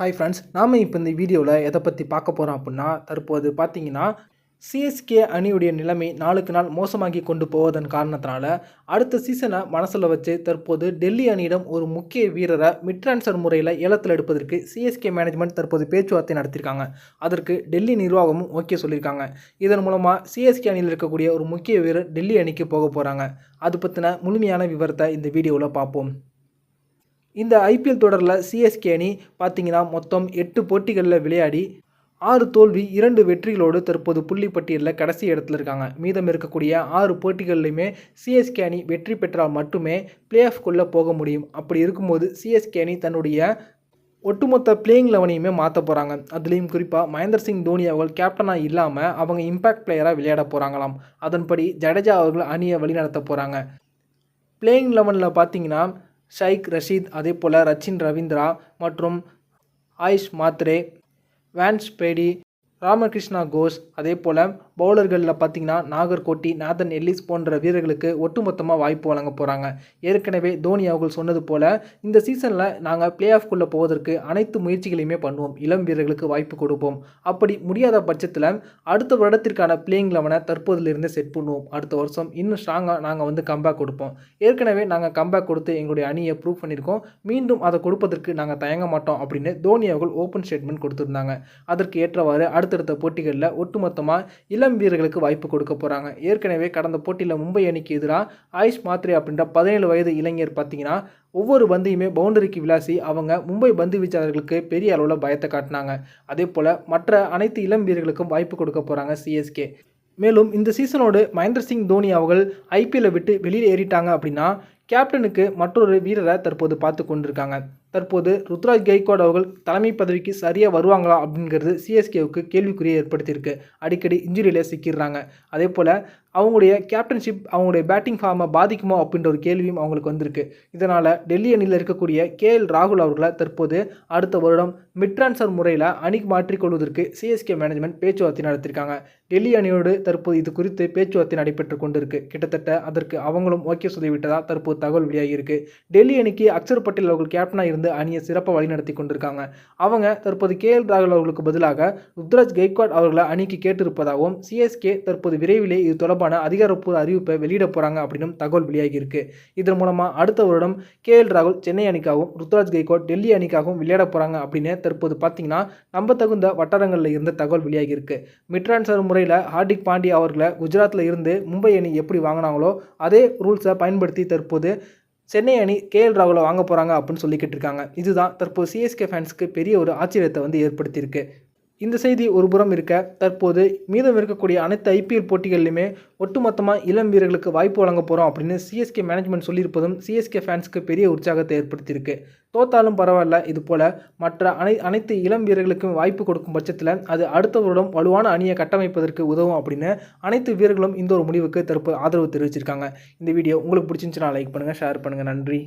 Hi friends நாம் இப்போ இந்த வீடியோவில் எதை பற்றி பார்க்க போகிறோம் அப்படின்னா தற்போது பார்த்தீங்கன்னா சிஎஸ்கே அணியுடைய நிலைமை நாளுக்கு நாள் மோசமாகி கொண்டு போவதன் காரணத்தினால அடுத்த சீசனை மனசில் வச்சு தற்போது டெல்லி அணியிடம் ஒரு முக்கிய வீரரை மிட் ட்ரான்ஸ்ஃபர் முறையில் ஏலத்தில் எடுப்பதற்கு சிஎஸ்கே மேனேஜ்மெண்ட் தற்போது பேச்சுவார்த்தை நடத்தியிருக்காங்க. அதற்கு டெல்லி நிர்வாகமும் ஓகே சொல்லியிருக்காங்க. இதன் மூலமாக சிஎஸ்கே அணியில் இருக்கக்கூடிய ஒரு முக்கிய வீரர் டெல்லி அணிக்கு போக போகிறாங்க அது பற்றின முழுமையான விவரத்தை இந்த வீடியோவில் பார்ப்போம். இந்த ஐபிஎல் தொடரில் சிஎஸ்கே அணி பார்த்தீங்கன்னா மொத்தம் எட்டு போட்டிகளில் விளையாடி ஆறு தோல்வி இரண்டு வெற்றிகளோடு தற்போது புள்ளிப்பட்டியலில் கடைசி இடத்துல இருக்காங்க. மீதம் இருக்கக்கூடிய ஆறு போட்டிகள்லையுமே சிஎஸ்கே அணி வெற்றி பெற்றால் மட்டுமே பிளே ஆஃப்குள்ளே போக முடியும். அப்படி இருக்கும்போது சிஎஸ்கே அணி தன்னுடைய ஒட்டுமொத்த பிளேயிங் லெவனையுமே மாற்ற போகிறாங்க அதுலேயும் குறிப்பாக மகேந்திர சிங் தோனி அவர்கள் கேப்டனாக இல்லாமல் அவங்க இம்பேக்ட் பிளேயராக விளையாட போகிறாங்களாம் அதன்படி ஜடேஜா அவர்கள் அணியை வழிநடத்த போகிறாங்க பிளேயிங் லெவனில் பார்த்தீங்கன்னா ஷைக் ரஷீத் அதே போல் ரச்சின் ரவீந்திரா மற்றும் ஆயுஷ் மாத்ரே வேன்ஸ் பேடி ராமகிருஷ்ணா கோஷ் அதே போல் பவுலர்களில் பார்த்தீங்கன்னா நாகர்கோட்டி நாதன் எல்லிஸ் போன்ற வீரர்களுக்கு ஒட்டுமொத்தமாக வாய்ப்பு வழங்க போகிறாங்க ஏற்கனவே தோனி அவர்கள் சொன்னது போல் இந்த சீசனில் நாங்கள் பிளே ஆஃப்குள்ளே போவதற்கு அனைத்து முயற்சிகளையுமே பண்ணுவோம். இளம் வீரர்களுக்கு வாய்ப்பு கொடுப்போம். அப்படி முடியாத பட்சத்தில் அடுத்த வருடத்திற்கான பிளேயிங் லெவனை தற்போதிலிருந்து செட் பண்ணுவோம். அடுத்த வருஷம் இன்னும் ஸ்ட்ராங்காக நாங்கள் வந்து கம்பேக் கொடுப்போம். ஏற்கனவே நாங்கள் கம்பேக் கொடுத்து எங்களுடைய அணியை ப்ரூவ் பண்ணியிருக்கோம். மீண்டும் அதை கொடுப்பதற்கு நாங்கள் தயங்க மாட்டோம் அப்படின்னு தோனி அவர்கள் ஓப்பன் ஸ்டேட்மெண்ட் கொடுத்துருந்தாங்க. அதற்கு ஏற்றவாறு அடுத்தடுத்த போட்டிகளில் ஒட்டுமொத்தமாக இளம் இளம் வீரர்களுக்கு வாய்ப்பு கொடுக்க போகிறாங்க ஏற்கனவே கடந்த போட்டியில் மும்பை அணிக்கு எதிராக ஆயுஷ் மாத்ரே அப்படின்ற பதினேழு வயது இளைஞர் பார்த்தீங்கன்னா ஒவ்வொரு பந்தையுமே பவுண்டரிக்கு விளாசி அவங்க மும்பை பந்து வீச்சாளர்களுக்கு பெரிய அளவில் பயத்தை காட்டினாங்க. அதே போல் மற்ற அனைத்து இளம் வீரர்களுக்கும் வாய்ப்பு கொடுக்க போகிறாங்க சிஎஸ்கே மேலும் இந்த சீசனோடு மகேந்திர சிங் தோனி அவர்கள் ஐபிஎல்லை விட்டு வெளியில் ஏறிட்டாங்க அப்படின்னா கேப்டனுக்கு மற்றொரு வீரரை தற்போது பார்த்து கொண்டிருக்காங்க. தற்போது ருத்ராஜ் கெய்கோட் அவர்கள் தலைமை பதவிக்கு சரியாக வருவாங்களா அப்படிங்கிறது சிஎஸ்கேவுக்கு கேள்விக்குறியை ஏற்படுத்தியிருக்கு. அடிக்கடி இன்ஜுரியில் சிக்கிடுறாங்க. அதே போல் அவங்களுடைய கேப்டன்ஷிப் அவங்களுடைய பேட்டிங் ஃபார்மை பாதிக்குமோ அப்படின்ற ஒரு கேள்வியும் அவங்களுக்கு வந்திருக்கு. இதனால் டெல்லி அணியில் இருக்கக்கூடிய கே எல் ராகுல் அவர்களை தற்போது அடுத்த வருடம் மிட் ட்ரான்ஸ்ஃபர் முறையில் அணிக்கு மாற்றிக்கொள்வதற்கு சிஎஸ்கே மேனேஜ்மெண்ட் பேச்சுவார்த்தை நடத்தியிருக்காங்க டெல்லி அணியோடு தற்போது இது குறித்து பேச்சுவார்த்தை நடைபெற்று கொண்டிருக்கு. கிட்டத்தட்ட அதற்கு அவங்களும் ஓகே சொல்லிவிட்டதாக தற்போது தகவல் வெளியாகியிருக்கு. டெல்லி அணிக்கு அக்ஷர் பட்டேல் அவர்கள் கேப்டனாக இருந்து அணியை சிறப்பாக வழிநடத்தி கொண்டிருக்காங்க. அவங்க தற்போது கே எல் ராகுல் அவர்களுக்கு பதிலாக ருத்ராஜ் கெய்க்வாட் அவர்களை அணிக்கு கேட்டிருப்பதாகவும் சிஎஸ்கே தற்போது விரைவிலே இது தொடர்பான அதிகாரப்பூர்வ அறிவிப்பை வெளியிட போகிறாங்க அப்படின்னும் தகவல் வெளியாகியிருக்கு. இதன் மூலமாக அடுத்த வருடம் கே எல் ராகுல் சென்னை அணிக்காகவும் ருத்ராஜ் கைகோட் டெல்லி அணிக்காகவும் விளையாட போகிறாங்க அப்படின்னு தற்போது பார்த்தீங்கன்னா நம்ப தகுந்த வட்டாரங்களில் இருந்து தகவல் வெளியாகியிருக்கு. மிட் முறையில் ஹார்திக் பாண்டியா அவர்களை குஜராத்தில் இருந்து மும்பை அணி எப்படி வாங்கினாங்களோ அதே ரூல்ஸை பயன்படுத்தி தற்போது சென்னை அணி கேஎல் ராகுலை வாங்க போகிறாங்க அப்படின்னு சொல்லிக்கிட்டு இருக்காங்க. இதுதான் தற்போது சிஎஸ்கே ஃபேன்ஸ்க்கு பெரிய ஒரு ஆச்சரியத்தை வந்து ஏற்படுத்தியிருக்கு. இந்த செய்தி ஒருபுறம் இருக்க தற்போது மீதம் இருக்கக்கூடிய அனைத்து ஐபிஎல் போட்டிகளிலுமே ஒட்டுமொத்தமாக இளம் வீரர்களுக்கு வாய்ப்பு வழங்க போகிறோம் அப்படின்னு சிஎஸ்கே மேனேஜ்மெண்ட் சொல்லியிருப்பதும் சிஎஸ்கே ஃபேன்ஸ்க்கு பெரிய உற்சாகத்தை ஏற்படுத்தியிருக்கு. தோத்தாலும் பரவாயில்ல இது போல் மற்ற அனை அனைத்து இளம் வீரர்களுக்கும் வாய்ப்பு கொடுக்கும் பட்சத்தில் அது அடுத்த வருடம் வலுவான அணியை கட்டமைப்பதற்கு உதவும் அப்படின்னு அனைத்து வீரர்களும் இந்த ஒரு முடிவுக்கு தற்போது ஆதரவு தெரிவிச்சிருக்காங்க. இந்த வீடியோ உங்களுக்கு பிடிச்சிருந்துச்சுன்னா லைக் பண்ணுங்கள் ஷேர் பண்ணுங்கள் நன்றி.